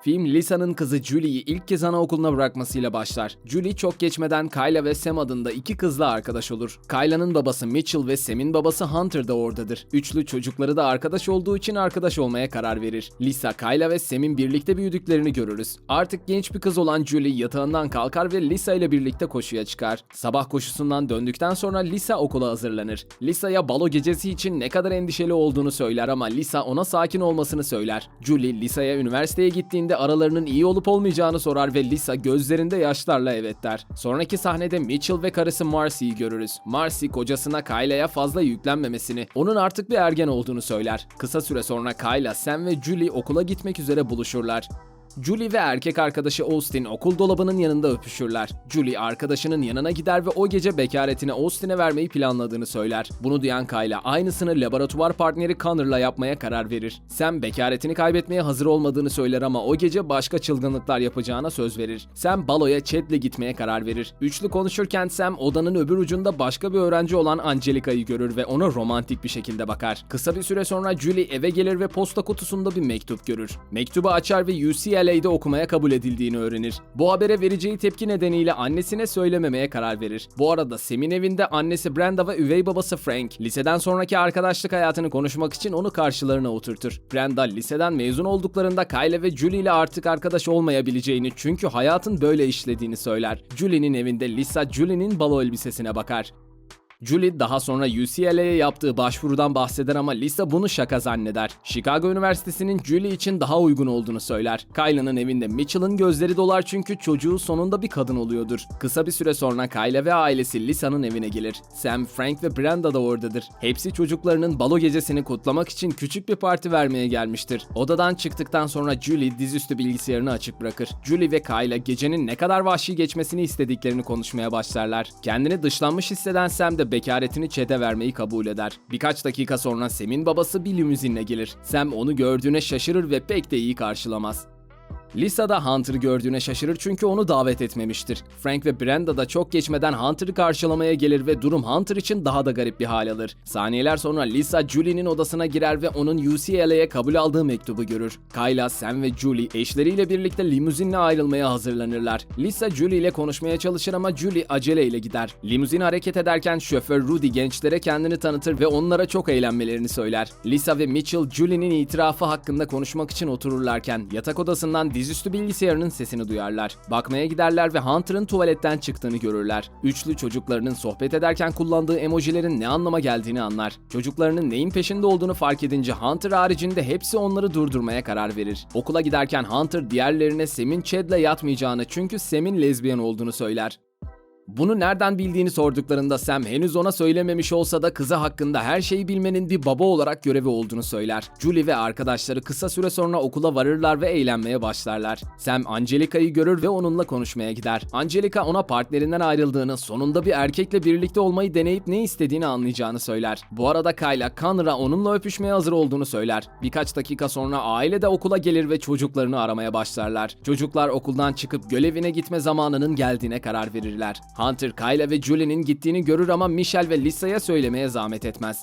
Film Lisa'nın kızı Julie'yi ilk kez anaokuluna bırakmasıyla başlar. Julie çok geçmeden Kyla ve Sam adında iki kızla arkadaş olur. Kyla'nın babası Mitchell ve Sam'in babası Hunter da oradadır. Üçlü çocukları da arkadaş olduğu için arkadaş olmaya karar verir. Lisa, Kyla ve Sam'in birlikte büyüdüklerini görürüz. Artık genç bir kız olan Julie yatağından kalkar ve Lisa ile birlikte koşuya çıkar. Sabah koşusundan döndükten sonra Lisa okula hazırlanır. Lisa'ya balo gecesi için ne kadar endişeli olduğunu söyler ama Lisa ona sakin olmasını söyler. Julie, Lisa'ya üniversiteye gittiğinde aralarının iyi olup olmayacağını sorar ve Lisa gözlerinde yaşlarla evet der. Sonraki sahnede Mitchell ve karısı Marcy'yi görürüz. Marcy kocasına Kyla'ya fazla yüklenmemesini, onun artık bir ergen olduğunu söyler. Kısa süre sonra Kyla, Sam ve Julie okula gitmek üzere buluşurlar. Julie ve erkek arkadaşı Austin okul dolabının yanında öpüşürler. Julie arkadaşının yanına gider ve o gece bekaretini Austin'e vermeyi planladığını söyler. Bunu duyan Kyla aynısını laboratuvar partneri Connor'la yapmaya karar verir. Sam bekaretini kaybetmeye hazır olmadığını söyler ama o gece başka çılgınlıklar yapacağına söz verir. Sam baloya Chet'le gitmeye karar verir. Üçlü konuşurken Sam odanın öbür ucunda başka bir öğrenci olan Angelica'yı görür ve ona romantik bir şekilde bakar. Kısa bir süre sonra Julie eve gelir ve posta kutusunda bir mektup görür. Mektubu açar ve UCLA'de okumaya kabul edildiğini öğrenir. Bu habere vereceği tepki nedeniyle annesine söylememeye karar verir. Bu arada Sam'in evinde annesi Brenda ve üvey babası Frank, liseden sonraki arkadaşlık hayatını konuşmak için onu karşılarına oturtur. Brenda liseden mezun olduklarında Kyle ve Julie ile artık arkadaş olmayabileceğini çünkü hayatın böyle işlediğini söyler. Julie'nin evinde Lisa Julie'nin balo elbisesine bakar. Julie daha sonra UCLA'ya yaptığı başvurudan bahseder ama Lisa bunu şaka zanneder. Chicago Üniversitesi'nin Julie için daha uygun olduğunu söyler. Kyla'nın evinde Mitchell'ın gözleri dolar çünkü çocuğu sonunda bir kadın oluyordur. Kısa bir süre sonra Kyla ve ailesi Lisa'nın evine gelir. Sam, Frank ve Brenda da oradadır. Hepsi çocuklarının balo gecesini kutlamak için küçük bir parti vermeye gelmiştir. Odadan çıktıktan sonra Julie dizüstü bilgisayarını açık bırakır. Julie ve Kyla gecenin ne kadar vahşi geçmesini istediklerini konuşmaya başlarlar. Kendini dışlanmış hisseden Sam de bekaretini Chad'e vermeyi kabul eder. Birkaç dakika sonra Sam'in babası bir limuzinle gelir. Sam onu gördüğüne şaşırır ve pek de iyi karşılamaz. Lisa da Hunter'ı gördüğüne şaşırır çünkü onu davet etmemiştir. Frank ve Brenda da çok geçmeden Hunter'ı karşılamaya gelir ve durum Hunter için daha da garip bir hal alır. Saniyeler sonra Lisa Julie'nin odasına girer ve onun UCLA'ya kabul aldığı mektubu görür. Kyla, Sam ve Julie eşleriyle birlikte limuzinle ayrılmaya hazırlanırlar. Lisa Julie ile konuşmaya çalışır ama Julie aceleyle gider. Limuzin hareket ederken şoför Rudy gençlere kendini tanıtır ve onlara çok eğlenmelerini söyler. Lisa ve Mitchell Julie'nin itirafı hakkında konuşmak için otururlarken yatak odasından dizüstü bilgisayarının sesini duyarlar. Bakmaya giderler ve Hunter'ın tuvaletten çıktığını görürler. Üçlü çocuklarının sohbet ederken kullandığı emojilerin ne anlama geldiğini anlar. Çocuklarının neyin peşinde olduğunu fark edince Hunter haricinde hepsi onları durdurmaya karar verir. Okula giderken Hunter diğerlerine Sam'in Chad'le yatmayacağını çünkü Sam'in lezbiyen olduğunu söyler. Bunu nereden bildiğini sorduklarında Sam henüz ona söylememiş olsa da kızı hakkında her şeyi bilmenin bir baba olarak görevi olduğunu söyler. Julie ve arkadaşları kısa süre sonra okula varırlar ve eğlenmeye başlarlar. Sam Angelica'yı görür ve onunla konuşmaya gider. Angelica ona partnerinden ayrıldığını, sonunda bir erkekle birlikte olmayı deneyip ne istediğini anlayacağını söyler. Bu arada Kyla, Connor'a onunla öpüşmeye hazır olduğunu söyler. Birkaç dakika sonra aile de okula gelir ve çocuklarını aramaya başlarlar. Çocuklar okuldan çıkıp görevine gitme zamanının geldiğine karar verirler. Hunter, Kyla ve Julie'nin gittiğini görür ama Michelle ve Lisa'ya söylemeye zahmet etmez.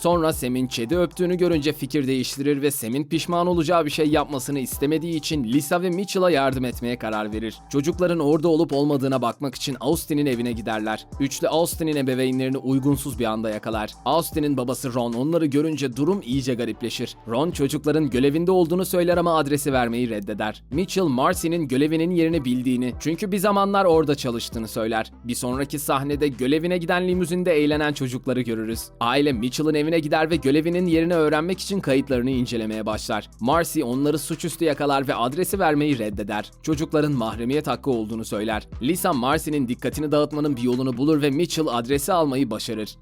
Sonra Sam'in Chad'i öptüğünü görünce fikir değiştirir ve Sam'in pişman olacağı bir şey yapmasını istemediği için Lisa ve Mitchell'a yardım etmeye karar verir. Çocukların orada olup olmadığına bakmak için Austin'in evine giderler. Üçlü Austin'in ebeveynlerini uygunsuz bir anda yakalar. Austin'in babası Ron onları görünce durum iyice garipleşir. Ron çocukların görevinde olduğunu söyler ama adresi vermeyi reddeder. Mitchell Marcy'nin görevinin yerini bildiğini çünkü bir zamanlar orada çalıştığını söyler. Bir sonraki sahnede görevine giden limuzinde eğlenen çocukları görürüz. Aile Mitchell'ın evine gider ve görevinin yerini öğrenmek için kayıtlarını incelemeye başlar. Marcy onları suçüstü yakalar ve adresi vermeyi reddeder. Çocukların mahremiyet hakkı olduğunu söyler. Lisa Marcy'nin dikkatini dağıtmanın bir yolunu bulur ve Mitchell adresi almayı başarır.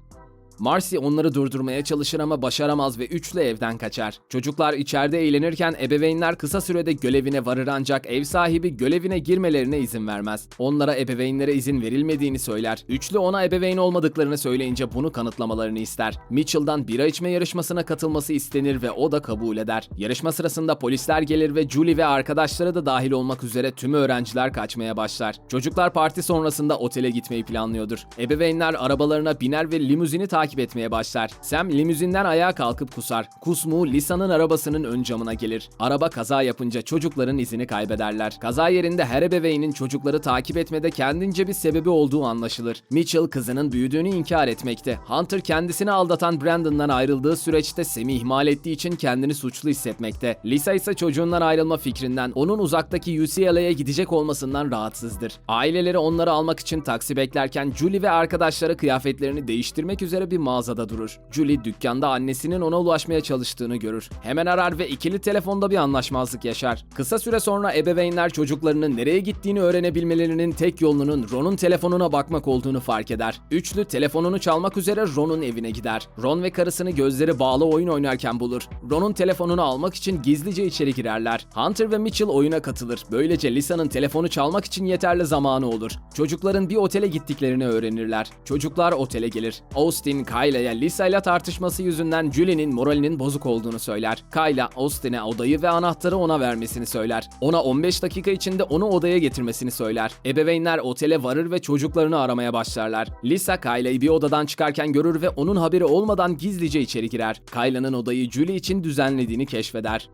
Marcy onları durdurmaya çalışır ama başaramaz ve üçlü evden kaçar. Çocuklar içeride eğlenirken ebeveynler kısa sürede görevine varır ancak ev sahibi görevine girmelerine izin vermez. Onlara ebeveynlere izin verilmediğini söyler. Üçlü ona ebeveyn olmadıklarını söyleyince bunu kanıtlamalarını ister. Mitchell'dan bira içme yarışmasına katılması istenir ve o da kabul eder. Yarışma sırasında polisler gelir ve Julie ve arkadaşları da dahil olmak üzere tüm öğrenciler kaçmaya başlar. Çocuklar parti sonrasında otele gitmeyi planlıyordur. Ebeveynler arabalarına biner ve limuzini takip takip etmeye başlar. Sam limuzinden ayağa kalkıp kusar. Kusmuğu Lisa'nın arabasının ön camına gelir. Araba kaza yapınca çocukların izini kaybederler. Kaza yerinde her ebeveynin çocukları takip etmede kendince bir sebebi olduğu anlaşılır. Mitchell kızının büyüdüğünü inkar etmekte. Hunter kendisini aldatan Brandon'dan ayrıldığı süreçte Sam'i ihmal ettiği için kendini suçlu hissetmekte. Lisa ise çocuğundan ayrılma fikrinden, onun uzaktaki UCLA'ya gidecek olmasından rahatsızdır. Aileleri onları almak için taksi beklerken Julie ve arkadaşları kıyafetlerini değiştirmek üzere bir mağazada durur. Julie dükkanda annesinin ona ulaşmaya çalıştığını görür. Hemen arar ve ikili telefonda bir anlaşmazlık yaşar. Kısa süre sonra ebeveynler çocuklarının nereye gittiğini öğrenebilmelerinin tek yolunun Ron'un telefonuna bakmak olduğunu fark eder. Üçlü telefonunu çalmak üzere Ron'un evine gider. Ron ve karısını gözleri bağlı oyun oynarken bulur. Ron'un telefonunu almak için gizlice içeri girerler. Hunter ve Mitchell oyuna katılır. Böylece Lisa'nın telefonu çalmak için yeterli zamanı olur. Çocukların bir otele gittiklerini öğrenirler. Çocuklar otele gelir. Austin, Kyle'ya Lisa ile tartışması yüzünden Julie'nin moralinin bozuk olduğunu söyler. Kyle, Austin'e odayı ve anahtarı ona vermesini söyler. Ona 15 dakika içinde onu odaya getirmesini söyler. Ebeveynler otele varır ve çocuklarını aramaya başlarlar. Lisa Kyle'yi bir odadan çıkarken görür ve onun haberi olmadan gizlice içeri girer. Kyle'nın odayı Julie için düzenlediğini keşfeder.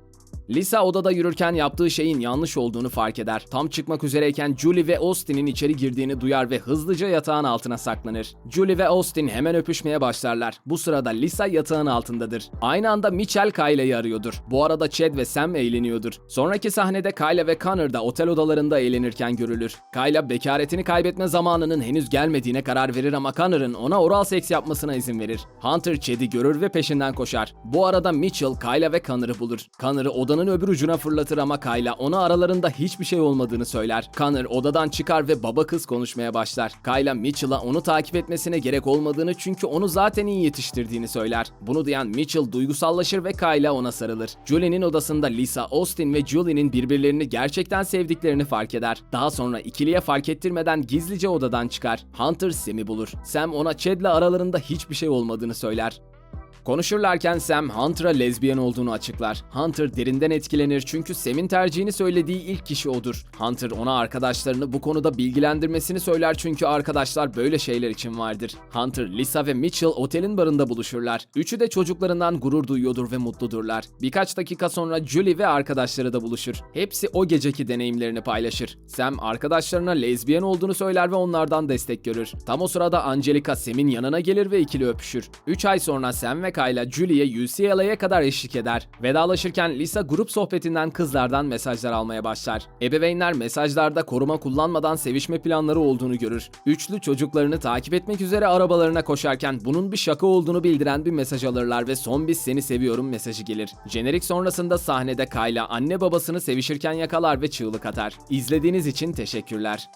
Lisa odada yürürken yaptığı şeyin yanlış olduğunu fark eder. Tam çıkmak üzereyken Julie ve Austin'in içeri girdiğini duyar ve hızlıca yatağın altına saklanır. Julie ve Austin hemen öpüşmeye başlarlar. Bu sırada Lisa yatağın altındadır. Aynı anda Mitchell Kyle'yi arıyordur. Bu arada Chad ve Sam eğleniyordur. Sonraki sahnede Kyle ve Connor da otel odalarında eğlenirken görülür. Kyle bekaretini kaybetme zamanının henüz gelmediğine karar verir ama Connor'ın ona oral seks yapmasına izin verir. Hunter Chad'i görür ve peşinden koşar. Bu arada Mitchell Kyle ve Connor'ı bulur. Connor'ı odanın öbür ucuna fırlatır ama Kyle ona aralarında hiçbir şey olmadığını söyler. Connor odadan çıkar ve baba kız konuşmaya başlar. Kyle Mitchell'a onu takip etmesine gerek olmadığını çünkü onu zaten iyi yetiştirdiğini söyler. Bunu duyan Mitchell duygusallaşır ve Kyle ona sarılır. Julie'nin odasında Lisa, Austin ve Julie'nin birbirlerini gerçekten sevdiklerini fark eder. Daha sonra ikiliye fark ettirmeden gizlice odadan çıkar. Hunter Sam'i bulur. Sam ona Chad'le aralarında hiçbir şey olmadığını söyler. Konuşurlarken Sam Hunter'a lezbiyen olduğunu açıklar. Hunter derinden etkilenir çünkü Sam'in tercihini söylediği ilk kişi odur. Hunter ona arkadaşlarını bu konuda bilgilendirmesini söyler çünkü arkadaşlar böyle şeyler için vardır. Hunter, Lisa ve Mitchell otelin barında buluşurlar. Üçü de çocuklarından gurur duyuyordur ve mutludurlar. Birkaç dakika sonra Julie ve arkadaşları da buluşur. Hepsi o geceki deneyimlerini paylaşır. Sam arkadaşlarına lezbiyen olduğunu söyler ve onlardan destek görür. Tam o sırada Angelica Sam'in yanına gelir ve ikili öpüşür. 3 ay sonra Sam ve Kyle Julie'ye UCLA'ya kadar eşlik eder. Vedalaşırken Lisa grup sohbetinden kızlardan mesajlar almaya başlar. Ebeveynler mesajlarda koruma kullanmadan sevişme planları olduğunu görür. Üçlü çocuklarını takip etmek üzere arabalarına koşarken bunun bir şaka olduğunu bildiren bir mesaj alırlar ve son bir seni seviyorum mesajı gelir. Jenerik sonrasında sahnede Kyle anne babasını sevişirken yakalar ve çığlık atar. İzlediğiniz için teşekkürler.